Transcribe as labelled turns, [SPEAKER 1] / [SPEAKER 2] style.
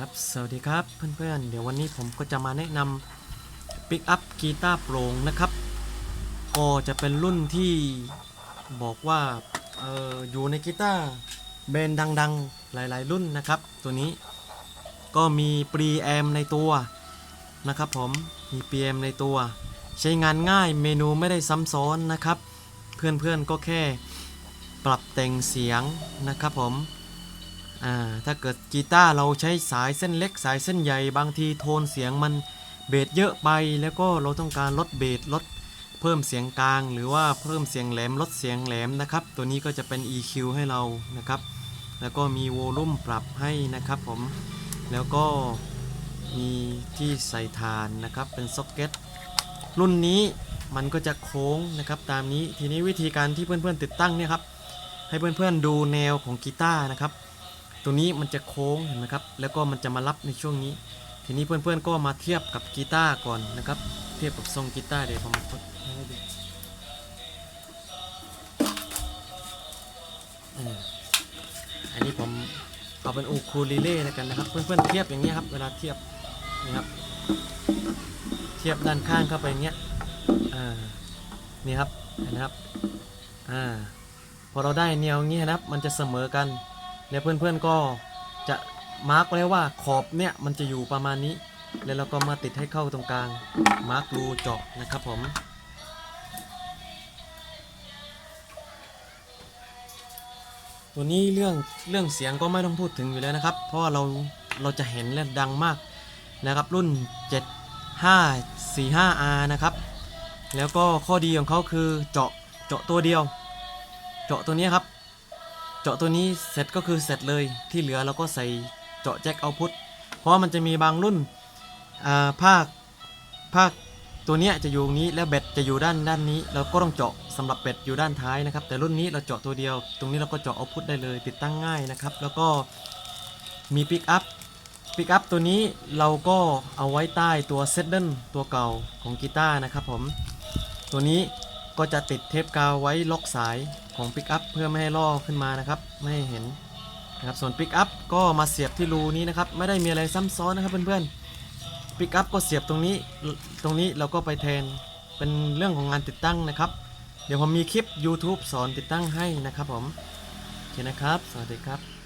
[SPEAKER 1] ครับ สวัสดีครับเพื่อนๆ เดี๋ยววันนี้ผมก็จะมาแนะนำปิกอัพกีตาร์โปร่งนะครับ ก็จะเป็นรุ่นที่บอกว่าอออยู่ในกีตาร์แบรนด์ดังๆ หลายๆ รุ่นนะครับ ตัวนี้ก็มีปรีแอมในตัวนะครับผมมีปรีแอมในตัว ใช้งานง่ายเมนูไม่ได้ซ้ำซ้อนนะครับ เพื่อนๆก็แค่ปรับแต่งเสียงนะครับผม อ่าถ้าเกิดกีตาร์เราใช้สายเส้นเล็กสายเส้นใหญ่บางทีโทนเสียงมันเบสเยอะไป แล้วก็เราต้องการลดเบสลดเพิ่มเสียงกลาง หรือว่าเพิ่มเสียงแหลมลดเสียงแหลมนะครับ ตัวนี้ก็จะเป็น EQ ให้เรานะครับ แล้วก็มีโวลูมปรับให้นะครับผมแล้วก็มีที่ใส่ฐานนะครับเป็นซ็อกเก็ตรุ่นนี้มันก็จะโค้งนะครับตามนี้ทีนี้วิธีการที่เพื่อนๆติดตั้งเนี่ยครับให้เพื่อนๆดูแนวของกีตาร์นะครับ ตรงนี้มันจะโค้งเห็นไหมครับ แล้วก็มันจะมารับในช่วงนี้ ทีนี้เพื่อนๆก็มาเทียบกับกีตาร์ก่อนนะครับ เทียบกับทรงกีตาร์เดี๋ยวผมกดให้ดูอันนี้ผมเอาเป็นอูคูลิเล่แล้วกันนะครับ เพื่อนๆเทียบอย่างเงี้ครับ เวลาเทียบนี่ครับ เทียบด้านข้างเข้าไปอย่างเงี้ยอ่านี่ครับเห็นนะครับอ่าพอเราได้แนวอย่างงี้นะครับ มันจะเสมอกัน แล้วเพื่อนๆก็จะมาร์กไว้ว่าขอบเนี่ยมันจะอยู่ประมาณนี้ แล้วเราก็มาติดให้เข้าตรงกลางมาร์กรูเจาะนะครับผมตัวนี้เรื่องเรื่องเสียงก็ไม่ต้องพูดถึงอยู่แล้วนะครับ เพราะว่าเราเราจะเห็นและดังมากนะครับรุ่น 7545R นะครับ แล้วก็ข้อดีของเขาคือเจาะเจาะตัวเดียว เจาะตัวนี้ครับ เจาะตัวนี้เสร็จก็คือเสร็จเลยที่เหลือเราก็ใส่เจาะแจ็คเอาพุทเพราะมันจะมีบางรุ่นอ่าภาคภาคตัวเนี้ยจะอยู่ตรงนี้แล้วเบ็ดจะอยู่ด้านด้านนี้ เราก็ต้องเจาะสำหรับเบ็ดอยู่ด้านท้ายนะครับ แต่รุ่นนี้เราเจาะตัวเดียว ตรงนี้เราก็เจาะเอาพุทได้เลยติดตั้งง่ายนะครับ แล้วก็มีปิกอัพปิกอัพตัวนี้เราก็เอาไว้ใต้ตัวเซตเดิลตัวเก่าของกีตาร์นะครับผมตัวนี้ ก็จะติดเทปกาวไว้ล็อกสายของปิกอัพเพื่อไม่ให้ล่อขึ้นมานะครับ ไม่ให้เห็นนะครับส่วนปิกอัพก็มาเสียบที่รูนี้นะครับ ไม่ได้มีอะไรซ้ำซ้อนนะครับเพื่อนๆปิกอัพก็เสียบตรงนี้ตรงนี้เราก็ไปแทนเป็นเรื่องของงานติดตั้งนะครับ เดี๋ยวผมมีคลิป YouTube สอนติดตั้งให้นะครับผมโอเคนะครับ สวัสดีครับ